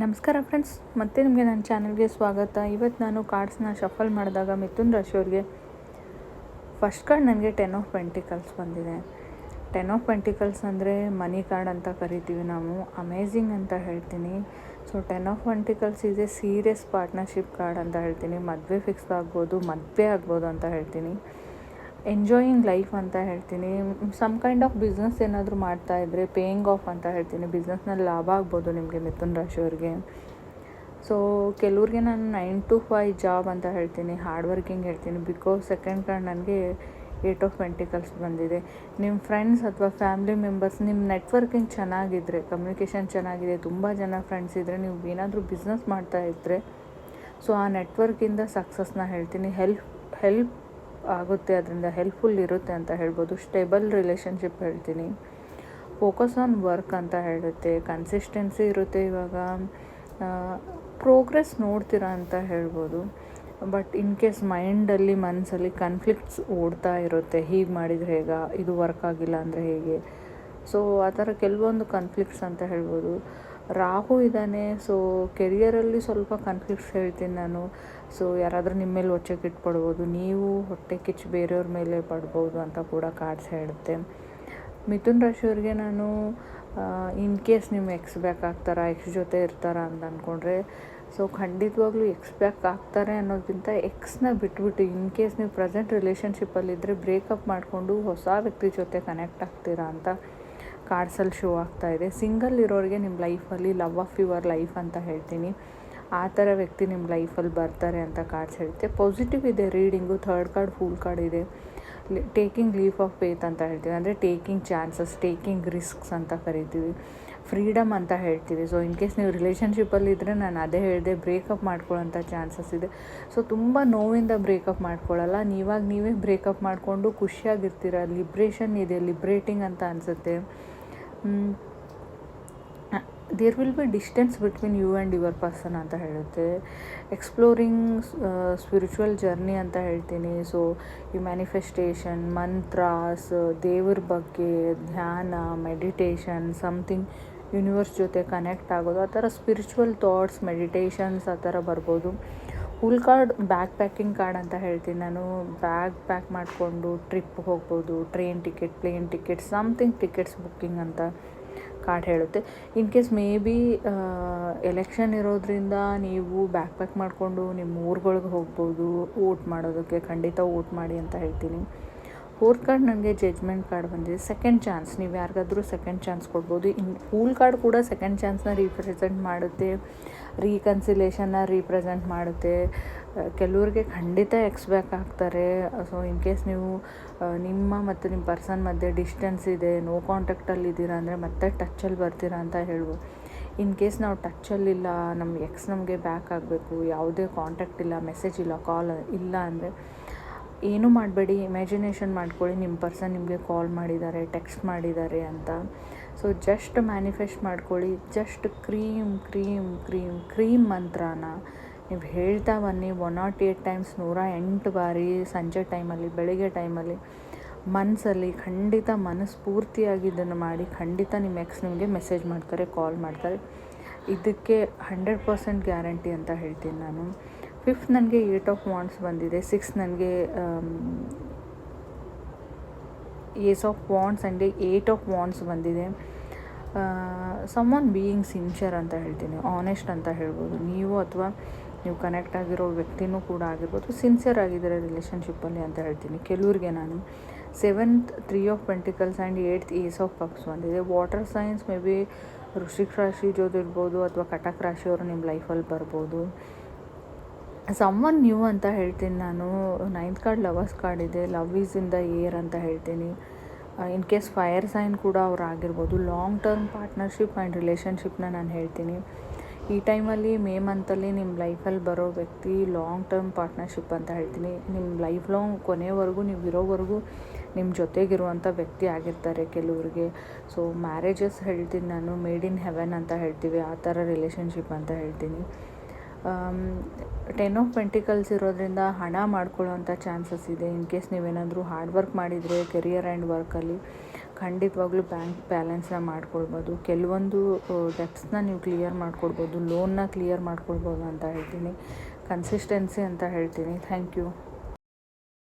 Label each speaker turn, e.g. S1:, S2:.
S1: ನಮಸ್ಕಾರ ಫ್ರೆಂಡ್ಸ್, ಮತ್ತೆ ನಿಮಗೆ ನನ್ನ ಚಾನಲ್ಗೆ ಸ್ವಾಗತ. ಇವತ್ತು ನಾನು ಕಾರ್ಡ್ಸ್ನ ಶಫಲ್ ಮಾಡಿದಾಗ ಮಿಥುನ್ ರಾಶಿಯವ್ರಿಗೆ ಫಸ್ಟ್ ಕಾರ್ಡ್ ನನಗೆ ಟೆನ್ ಆಫ್ ಪೆಂಟಿಕಲ್ಸ್ ಬಂದಿದೆ. ಟೆನ್ ಆಫ್ ಪೆಂಟಿಕಲ್ಸ್ ಅಂದರೆ ಮನಿ ಕಾರ್ಡ್ ಅಂತ ಕರಿತೀವಿ ನಾವು. ಅಮೇಝಿಂಗ್ ಅಂತ ಹೇಳ್ತೀನಿ. So ten of pentacles is a serious partnership card ಅಂತ ಹೇಳ್ತೀನಿ. ಮದುವೆ ಫಿಕ್ಸ್ ಆಗ್ಬೋದು, ಮದುವೆ ಆಗ್ಬೋದು ಅಂತ ಹೇಳ್ತೀನಿ. ಎಂಜಾಯಿಂಗ್ ಲೈಫ್ ಅಂತ ಹೇಳ್ತೀನಿ. ಸಮ್ ಕೈಂಡ್ ಆಫ್ ಬಿಸ್ನೆಸ್ ಏನಾದರೂ ಮಾಡ್ತಾ ಇದ್ದರೆ ಪೇಯಿಂಗ್ ಆಫ್ ಅಂತ ಹೇಳ್ತೀನಿ. ಬಿಸ್ನೆಸ್ನಲ್ಲಿ ಲಾಭ ಆಗ್ಬೋದು ನಿಮಗೆ ಮಿಥುನ್ ರಾಶಿಯವ್ರಿಗೆ ಸೊ ಕೆಲವ್ರಿಗೆ ನಾನು ನೈನ್ ಟು ಫೈ ಜಾಬ್ ಅಂತ ಹೇಳ್ತೀನಿ. ಹಾರ್ಡ್ ವರ್ಕಿಂಗ್ ಹೇಳ್ತೀನಿ. ಬಿಕಾಸ್ ಸೆಕೆಂಡ್ ಕಾರ್ಡ್ ನನಗೆ ಏಟ್ ಆಫ್ ಪೆಂಟಿಕಲ್ಸ್ ಬಂದಿದೆ. ನಿಮ್ಮ ಫ್ರೆಂಡ್ಸ್ ಅಥವಾ ಫ್ಯಾಮಿಲಿ ಮೆಂಬರ್ಸ್ ನಿಮ್ಮ ನೆಟ್ವರ್ಕಿಂಗ್ ಚೆನ್ನಾಗಿದ್ದರೆ ಕಮ್ಯುನಿಕೇಷನ್ ಚೆನ್ನಾಗಿದೆ, ತುಂಬ ಜನ ಫ್ರೆಂಡ್ಸ್ ಇದ್ದರೆ ನೀವು ಏನಾದರೂ ಬಿಸ್ನೆಸ್ ಮಾಡ್ತಾ ಇದ್ದರೆ ಸೊ ಆ ನೆಟ್ವರ್ಕಿಂದ ಸಕ್ಸಸ್ನ ಹೇಳ್ತೀನಿ. ಹೆಲ್ಪ್ ಹೆಲ್ಪ್ ಆಗುತ್ತೆ, ಅದರಿಂದ ಹೆಲ್ಪ್ಫುಲ್ ಇರುತ್ತೆ ಅಂತ ಹೇಳ್ಬೋದು. ಸ್ಟೇಬಲ್ ರಿಲೇಷನ್ಶಿಪ್ ಹೇಳ್ತೀನಿ. ಫೋಕಸ್ ಆನ್ ವರ್ಕ್ ಅಂತ ಹೇಳುತ್ತೆ. ಕನ್ಸಿಸ್ಟೆನ್ಸಿ ಇರುತ್ತೆ ಇವಾಗ. ಪ್ರೋಗ್ರೆಸ್ ನೋಡ್ತೀರಾ ಅಂತ ಹೇಳ್ಬೋದು. ಬಟ್ ಇನ್ ಕೇಸ್ ಮೈಂಡಲ್ಲಿ ಮನಸ್ಸಲ್ಲಿ ಕನ್ಫ್ಲಿಕ್ಟ್ಸ್ ಓಡ್ತಾ ಇರುತ್ತೆ. ಹೀಗೆ ಮಾಡಿದರೆ ಹೇಗ? ಇದು ವರ್ಕ್ ಆಗಿಲ್ಲ ಅಂದರೆ ಹೇಗೆ? ಸೊ ಆ ಥರ ಕೆಲವೊಂದು ಕನ್ಫ್ಲಿಕ್ಟ್ಸ್ ಅಂತ ಹೇಳ್ಬೋದು. ರಾಹು ಇದ್ದಾನೆ ಸೊ ಕೆರಿಯರಲ್ಲಿ ಸ್ವಲ್ಪ ಕನ್ಫ್ಯೂಸ್ ಹೇಳ್ತೀನಿ ನಾನು. ಸೊ ಯಾರಾದರೂ ನಿಮ್ಮ ಮೇಲೆ ಹೊಚ್ಚೆ ಕಿಟ್ಪಡ್ಬೋದು ನೀವು ಹೊಟ್ಟೆ ಕಿಚ್ಚು ಬೇರೆಯವ್ರ ಮೇಲೆ ಪಡ್ಬೋದು ಅಂತ ಕೂಡ ಕಾರ್ಡ್ಸ್ ಹೇಳುತ್ತೆ. ಮಿಥುನ್ ರಾಶಿಯವ್ರಿಗೆ ನಾನು ಇನ್ ಕೇಸ್ ನಿಮ್ಮ ಎಕ್ಸ್ ಬ್ಯಾಕ್ ಆಗ್ತಾರಾ ಎಕ್ಸ್ ಜೊತೆ ಇರ್ತಾರಾ ಅಂತ ಅಂದ್ಕೊಂಡ್ರೆ ಸೊ ಖಂಡಿತವಾಗ್ಲೂ ಎಕ್ಸ್ ಬ್ಯಾಕ್ ಆಗ್ತಾರೆ ಅನ್ನೋದಕ್ಕಿಂತ ಎಕ್ಸ್ನ ಬಿಟ್ಬಿಟ್ಟು ಇನ್ ಕೇಸ್ ನೀವು ಪ್ರೆಸೆಂಟ್ ರಿಲೇಷನ್ಶಿಪ್ಪಲ್ಲಿದ್ದರೆ ಬ್ರೇಕಪ್ ಮಾಡಿಕೊಂಡು ಹೊಸ ವ್ಯಕ್ತಿ ಜೊತೆ ಕನೆಕ್ಟ್ ಆಗ್ತೀರಾ ಅಂತ ಕಾರ್ಡ್ಸಲ್ಲಿ ಶೋ ಆಗ್ತಾ ಇದೆ. ಸಿಂಗಲ್ ಇರೋರಿಗೆ ನಿಮ್ಮ ಲೈಫಲ್ಲಿ ಲವ್ ಆಫ್ ಯುವರ್ ಲೈಫ್ ಅಂತ ಹೇಳ್ತೀನಿ. ಆ ಥರ ವ್ಯಕ್ತಿ ನಿಮ್ಮ ಲೈಫಲ್ಲಿ ಬರ್ತಾರೆ ಅಂತ ಕಾರ್ಡ್ಸ್ ಹೇಳುತ್ತೆ ಪಾಸಿಟಿವ್ ಇದೆ reading, third card, fool card ಇದೆ. ಟೇಕಿಂಗ್ ಲೀಫ್ ಆಫ್ ಫೇತ್ ಅಂತ ಹೇಳ್ತೀವಿ. ಅಂದರೆ ಟೇಕಿಂಗ್ ಚಾನ್ಸಸ್ ಟೇಕಿಂಗ್ ರಿಸ್ಕ್ಸ್ ಅಂತ ಕರಿತೀವಿ. ಫ್ರೀಡಮ್ ಅಂತ ಹೇಳ್ತೀವಿ. ಸೊ ಇನ್ ಕೇಸ್ ನೀವು ರಿಲೇಷನ್ಶಿಪ್ಪಲ್ಲಿ ಇದ್ದರೆ ನಾನು ಅದೇ ಹೇಳಿದೆ ಬ್ರೇಕಪ್ ಮಾಡ್ಕೊಳ್ಳೋಂಥ ಚಾನ್ಸಸ್ ಇದೆ. ಸೊ ತುಂಬ ನೋವಿಂದ ಬ್ರೇಕಪ್ ಮಾಡ್ಕೊಳ್ಳಲ್ಲ. ನೀವಾಗ ನೀವೇ ಬ್ರೇಕಪ್ ಮಾಡಿಕೊಂಡು ಖುಷಿಯಾಗಿರ್ತೀರ. ಲಿಬ್ರೇಷನ್ ಇದೆ ಲಿಬ್ರೇಟಿಂಗ್ ಅಂತ ಅನಿಸುತ್ತೆ. There will be distance between you and your person ಅಂತ ಹೇಳುತ್ತೆ. ಎಕ್ಸ್ಪ್ಲೋರಿಂಗ್ ಸ್ಪಿರಿಚುವಲ್ ಜರ್ನಿ ಅಂತ ಹೇಳ್ತೀನಿ. ಸೊ ಈ ಮ್ಯಾನಿಫೆಸ್ಟೇಷನ್ ಮಂತ್ರಾಸ್ ದೇವ್ರ ಬಗ್ಗೆ, ಧ್ಯಾನ ಮೆಡಿಟೇಷನ್ ಸಮಥಿಂಗ್ ಯೂನಿವರ್ಸ್ ಜೊತೆ ಕನೆಕ್ಟ್ ಆಗೋದು, ಆ ಥರ ಸ್ಪಿರಿಚುವಲ್ ಥಾಟ್ಸ್ ಮೆಡಿಟೇಷನ್ಸ್ ಆ ಥರ ಬರ್ಬೋದು. ಹುಲ್ ಕಾರ್ಡ್ ಬ್ಯಾಕ್ ಪ್ಯಾಕಿಂಗ್ ಕಾರ್ಡ್ ಅಂತ ಹೇಳ್ತೀನಿ. ನಾನು ಬ್ಯಾಗ್ ಪ್ಯಾಕ್ ಮಾಡಿಕೊಂಡು ಟ್ರಿಪ್ ಹೋಗ್ಬೋದು train ticket plane ticket something tickets booking ಅಂತ. ಕಾರ್ಡ್ ಹೇಳುತ್ತೆ. In case may be election ಇರೋದ್ರಿಂದ ನೀವು ಬ್ಯಾಕ್ ಪ್ಯಾಕ್ ಮಾಡಿಕೊಂಡು ನಿಮ್ಮ ಊರುಗಳಿಗೆ ಹೋಗ್ಬೋದು ವೋಟ್ ಮಾಡೋದಕ್ಕೆ ಖಂಡಿತ ವೋಟ್ ಮಾಡಿ ಅಂತ ಹೇಳ್ತೀನಿ. ಫೋರ್ತ್ ಕಾರ್ಡ್ ನನಗೆ ಜಜ್ಮೆಂಟ್ ಕಾರ್ಡ್ ಬಂದಿದೆ. ಸೆಕೆಂಡ್ ಚಾನ್ಸ್ ನೀವು ಯಾರಿಗಾದರೂ ಸೆಕೆಂಡ್ ಚಾನ್ಸ್ ಕೊಡ್ಬೋದು. ಇನ್ ಫೂಲ್ ಕಾರ್ಡ್ ಕೂಡ ಸೆಕೆಂಡ್ ಚಾನ್ಸ್ನ ರೀಪ್ರೆಸೆಂಟ್ ಮಾಡುತ್ತೆ. ರೀಕನ್ಸಿಲೇಷನ್ನ ರೀಪ್ರೆಸೆಂಟ್ ಮಾಡುತ್ತೆ. ಕೆಲವ್ರಿಗೆ ಖಂಡಿತ ಎಕ್ಸ್ ಬ್ಯಾಕ್ ಆಗ್ತಾರೆ ಸೊ ಇನ್ ಕೇಸ್ ನೀವು ನಿಮ್ಮ ಮತ್ತು ನಿಮ್ಮ ಪರ್ಸನ್ ಮಧ್ಯೆ ಡಿಸ್ಟೆನ್ಸ್ ಇದೆ ನೋ ಕಾಂಟ್ಯಾಕ್ಟಲ್ಲಿ ಇದ್ದೀರಾ ಅಂದರೆ ಮತ್ತೆ ಟಚ್ಚಲ್ಲಿ ಬರ್ತೀರಾ ಅಂತ ಹೇಳ್ಬೋದು. ಇನ್ ಕೇಸ್ ನಾವು ಟಚ್ಚಲ್ಲಿಲ್ಲ ನಮ್ಮ ಎಕ್ಸ್ ನಮಗೆ ಬ್ಯಾಕ್ ಆಗಬೇಕು, ಯಾವುದೇ ಕಾಂಟ್ಯಾಕ್ಟ್ ಇಲ್ಲ ಮೆಸೇಜ್ ಇಲ್ಲ ಕಾಲ್ ಇಲ್ಲ ಅಂದರೆ ಏನೂ ಮಾಡಬೇಡಿ ಇಮ್ಯಾಜಿನೇಷನ್ ಮಾಡ್ಕೊಳ್ಳಿ, ನಿಮ್ಮ ಪರ್ಸನ್ ನಿಮಗೆ ಕಾಲ್ ಮಾಡಿದ್ದಾರೆ ಟೆಕ್ಸ್ಟ್ ಮಾಡಿದ್ದಾರೆ ಅಂತ. ಸೊ ಜಸ್ಟ್ ಮ್ಯಾನಿಫೆಸ್ಟ್ ಮಾಡ್ಕೊಳ್ಳಿ ಜಸ್ಟ್ ಕ್ರೀಮ್ ಕ್ರೀಮ್ ಕ್ರೀಮ್ ಕ್ರೀಮ್ ಮಂತ್ರನ ನೀವು ಹೇಳ್ತಾ ಬನ್ನಿ ಒನ್ ನಾಟ್ ಏಟ್ ಟೈಮ್ಸ್ ನೂರ ಎಂಟು ಬಾರಿ ಸಂಜೆ ಟೈಮಲ್ಲಿ ಬೆಳಿಗ್ಗೆ ಟೈಮಲ್ಲಿ ಮನಸ್ಸಲ್ಲಿ ಖಂಡಿತ ಮನಸ್ಫೂರ್ತಿಯಾಗಿ ಇದನ್ನು ಮಾಡಿ ಖಂಡಿತ ನಿಮ್ಮ ಎಕ್ಸ್ ನಿಮಗೆ ಮೆಸೇಜ್ ಮಾಡ್ತಾರೆ ಕಾಲ್ ಮಾಡ್ತಾರೆ. ಇದಕ್ಕೆ ಹಂಡ್ರೆಡ್ ಪರ್ಸೆಂಟ್ ಗ್ಯಾರಂಟಿ ಅಂತ ಹೇಳ್ತೀನಿ ನಾನು. ಫಿಫ್ತ್ ನನಗೆ ಏಟ್ ಆಫ್ ವಾಂಡ್ಸ್ ಬಂದಿದೆ. ಸಿಕ್ಸ್ ನನಗೆ ace of wands and eight of wands ಬಂದಿದೆ. ಸಮ್ ಒನ್ ಬೀಯಿಂಗ್ ಸಿನ್ಸಿಯರ್ ಅಂತ ಹೇಳ್ತೀನಿ ಆನೆಸ್ಟ್ ಅಂತ ಹೇಳ್ಬೋದು. ನೀವು ಅಥವಾ ನೀವು ಕನೆಕ್ಟ್ ಆಗಿರೋ ವ್ಯಕ್ತಿನೂ ಕೂಡ ಆಗಿರ್ಬೋದು ಸಿನ್ಸಿಯರ್ ಆಗಿದ್ದಾರೆ ರಿಲೇಷನ್ಶಿಪ್ಪಲ್ಲಿ ಅಂತ ಹೇಳ್ತೀನಿ. ಕೆಲವ್ರಿಗೆ ನಾನು seventh three of pentacles and eighth ace of ಪಕ್ಸ್ ಬಂದಿದೆ ವಾಟರ್ ಸೈನ್ಸ್ ಮೇ ಬಿ ಋಷಿಕ್ ರಾಶಿ ಇರ್ಬೋದು ಅಥವಾ ಕಟಕ್ ರಾಶಿಯವರು ನಿಮ್ಮ ಲೈಫಲ್ಲಿ ಬರ್ಬೋದು. ಸಮ್ವನ್ ನ್ಯೂ ಅಂತ ಹೇಳ್ತೀನಿ ನಾನು. ನೈನ್ತ್ ಕಾರ್ಡ್ ಲವರ್ಸ್ ಕಾರ್ಡ್ ಇದೆ. Love is in the air ಅಂತ ಹೇಳ್ತೀನಿ. ಇನ್ ಕೇಸ್ ಫೈರ್ ಸೈನ್ ಕೂಡ ಅವ್ರು ಆಗಿರ್ಬೋದು. ಲಾಂಗ್ ಟರ್ಮ್ ಪಾರ್ಟ್ನರ್ಶಿಪ್ ಆ್ಯಂಡ್ ರಿಲೇಷನ್ಶಿಪ್ನ ನಾನು ಹೇಳ್ತೀನಿ. ಈ ಟೈಮಲ್ಲಿ ಮೇ ಮಂತಲ್ಲಿ ನಿಮ್ಮ ಲೈಫಲ್ಲಿ ಬರೋ ವ್ಯಕ್ತಿ ಲಾಂಗ್ ಟರ್ಮ್ ಪಾರ್ಟ್ನರ್ಶಿಪ್ ಅಂತ ಹೇಳ್ತೀನಿ. ನಿಮ್ಮ ಲೈಫ್ ಲಾಂಗ್ ಕೊನೆವರೆಗೂ ನೀವು ಇರೋವರೆಗೂ ನಿಮ್ಮ ಜೊತೆಗಿರುವಂಥ ವ್ಯಕ್ತಿ ಆಗಿರ್ತಾರೆ ಕೆಲವ್ರಿಗೆ. ಸೊ ಮ್ಯಾರೇಜಸ್ ಹೇಳ್ತೀನಿ ನಾನು ಮೇಡ್ ಇನ್ ಹೆವೆನ್ ಅಂತ ಹೇಳ್ತೀವಿ, ಆ ಥರ ರಿಲೇಷನ್ಶಿಪ್ ಅಂತ ಹೇಳ್ತೀನಿ. ಟೆನ್ ಆಫ್ ಪೆಂಟಿಕಲ್ಸ್ ಇರೋದ್ರಿಂದ ಹಣ ಮಾಡ್ಕೊಳ್ಳೋವಂಥ ಚಾನ್ಸಸ್ ಇದೆ. ಇನ್ ಕೇಸ್ ನೀವೇನಾದರೂ ಹಾರ್ಡ್ ವರ್ಕ್ ಮಾಡಿದರೆ ಕೆರಿಯರ್ ಆ್ಯಂಡ್ ವರ್ಕಲ್ಲಿ ಖಂಡಿತವಾಗ್ಲೂ ಬ್ಯಾಂಕ್ ಬ್ಯಾಲೆನ್ಸ್ನ ಮಾಡ್ಕೊಳ್ಬೋದು. ಕೆಲವೊಂದು ಡೆಪ್ಸ್ನ ನೀವು ಕ್ಲಿಯರ್ ಮಾಡ್ಕೊಳ್ಬೋದು ಲೋನ್ನ ಕ್ಲಿಯರ್ ಮಾಡ್ಕೊಳ್ಬೋದು ಅಂತ ಹೇಳ್ತೀನಿ. ಕನ್ಸಿಸ್ಟೆನ್ಸಿ ಅಂತ ಹೇಳ್ತೀನಿ. Thank you